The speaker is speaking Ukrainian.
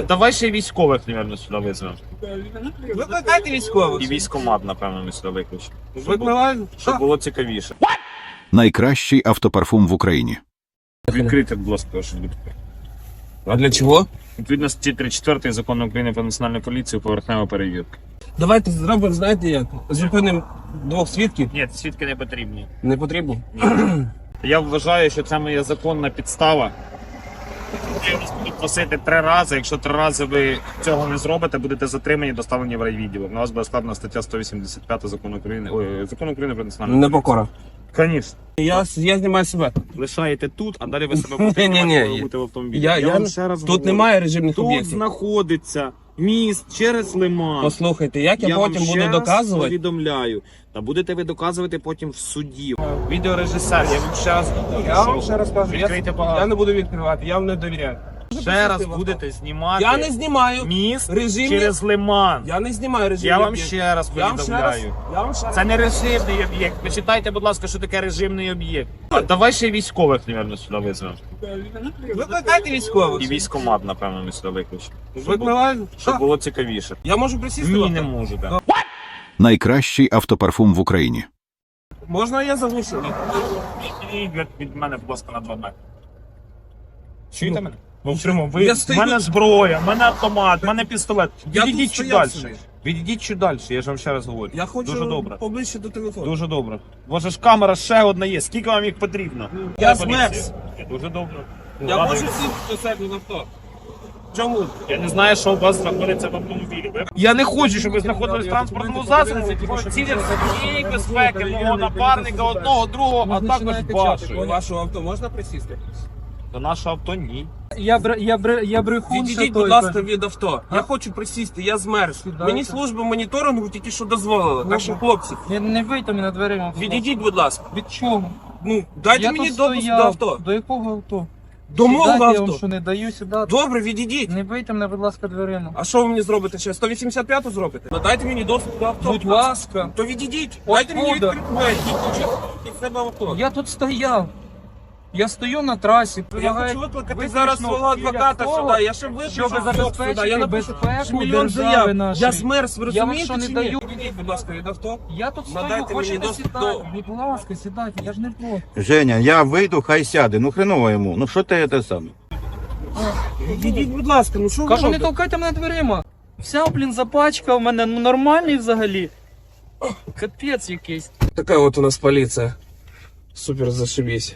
А давай ще й військових, мабуть, сюди візьмемо. Викликайте військових. І військомат, напевно, ми сюди виключимо. Щоб, було- Викликаємо. щоб було цікавіше. Найкращий автопарфум в Україні. Відкрити, будь ласка, будь. А для чого? Відповідно статті 34 закону України про національну поліцію поверхнева перевірка. Давайте зробимо, знаєте як? Зупинимо двох свідків. Ні, свідки не потрібні. Не потрібно. Я вважаю, що це моя законна підстава. Я вас буду просити три рази. Якщо три рази ви цього не зробите, будете затримані, доставлені в райвідділок. На вас буде складна стаття 185 закону України. Ой, закону України про національну Непокора. Конечно. Я, я знімаю себе. Лишаєте тут, а далі ви себе будете Ні-ні-ні. тримати, коли будете в автомобілі. Я, я, вам ще раз тут говорю. немає режимних Тут об'єктів. знаходиться міст через лиман. Послухайте, як я, я потім буду доказувати. повідомляю. Та будете ви доказувати потім в суді. Відеорежисер, я вам ще раз Я вам ще раз кажу, я, я не буду відкривати, я вам не довіряю. Ще раз будете знімати Я не знімаю міст режимні- через лиман. Я, не знімаю вам ще раз Я вам ще раз, повідомляю. я вам ще раз. Це не режимний об'єкт. Почитайте, будь ласка, що таке режимний об'єкт. А давай ще й військових, мабуть, сюди візьмемо. Викликайте військових. І військомат, напевно, ми сюди виключимо. Щоб, було- Викликаємо. щоб було цікавіше. Я можу присісти? Ні, не можете. Найкращий автопарфум в Україні. Можна я заглушу? Відійдіть від, мене, будь ласка, на 2 метри. Чуєте мене? Ну, чому? Я Ви, в стою- мене зброя, в мене автомат, в мене пістолет. Я Відійдіть тут чуть стояв далі. собі. Відійдіть чуть далі, я ж вам ще раз говорю. Я хочу Дуже добре. поближче до телефону. Дуже добре. Боже ж камера ще одна є. Скільки вам їх потрібно? Я Поліція. змерз. Дуже добре. Я Ладно, можу сісти до себе в авто. Чому? Я не знаю, що у вас знаходиться в автомобілі. Ви- Я не хочу, щоб ви знаходились в транспортному засобі. Цілі всієї безпеки мого напарника, одного, другого, а також вашої. Вашого авто можна присісти? До нашого авто ні. Я бр... я бр... я брехун. Відійдіть, будь ласка, від авто. Я хочу присісти, я змерз. Сідайте. Мені служба моніторингу тільки що дозволила. Так що, хлопці, Не, не вийти мене дверима. відійдіть, будь ласка. Від чого? Ну, дайте я мені тут допуск стояв. до авто. До якого авто? До мого Сідайте, Я вам авто. що не даю сідати. Добре, відійдіть. Не вийти мене, будь ласка, дверима. А що ви мені зробите ще? 185 зробите? Ну, дайте мені доступ до авто. Будь ласка. То відійдіть. Дайте мені Откуда? відкрити двері. Йдіть в себе авто. Я тут стояв. Я стою на трасі. Я предлагаю хочу викликати виключно зараз свого адвоката того, сюди. Я ще виключу щоб сюди. забезпечити Я напишу безпеку мільйон держави заяв. нашої. Я змерз, ви Я вам розумієте що не чи ні? даю? Відійдіть, будь ласка, від авто. Я тут стою, Надайте мені хочете доступ сідати. до- Будь ласка, сідайте, я ж не проти. Женя, я вийду, хай сяде. Ну хреново йому. Ну що ти те саме? Відійдіть, будь ласка, ну що ви Кажу, не робите? толкайте мене дверима. Вся, блін, запачка в мене, ну нормальний взагалі. Капець якийсь. Така от у нас поліція. Супер зашибісь.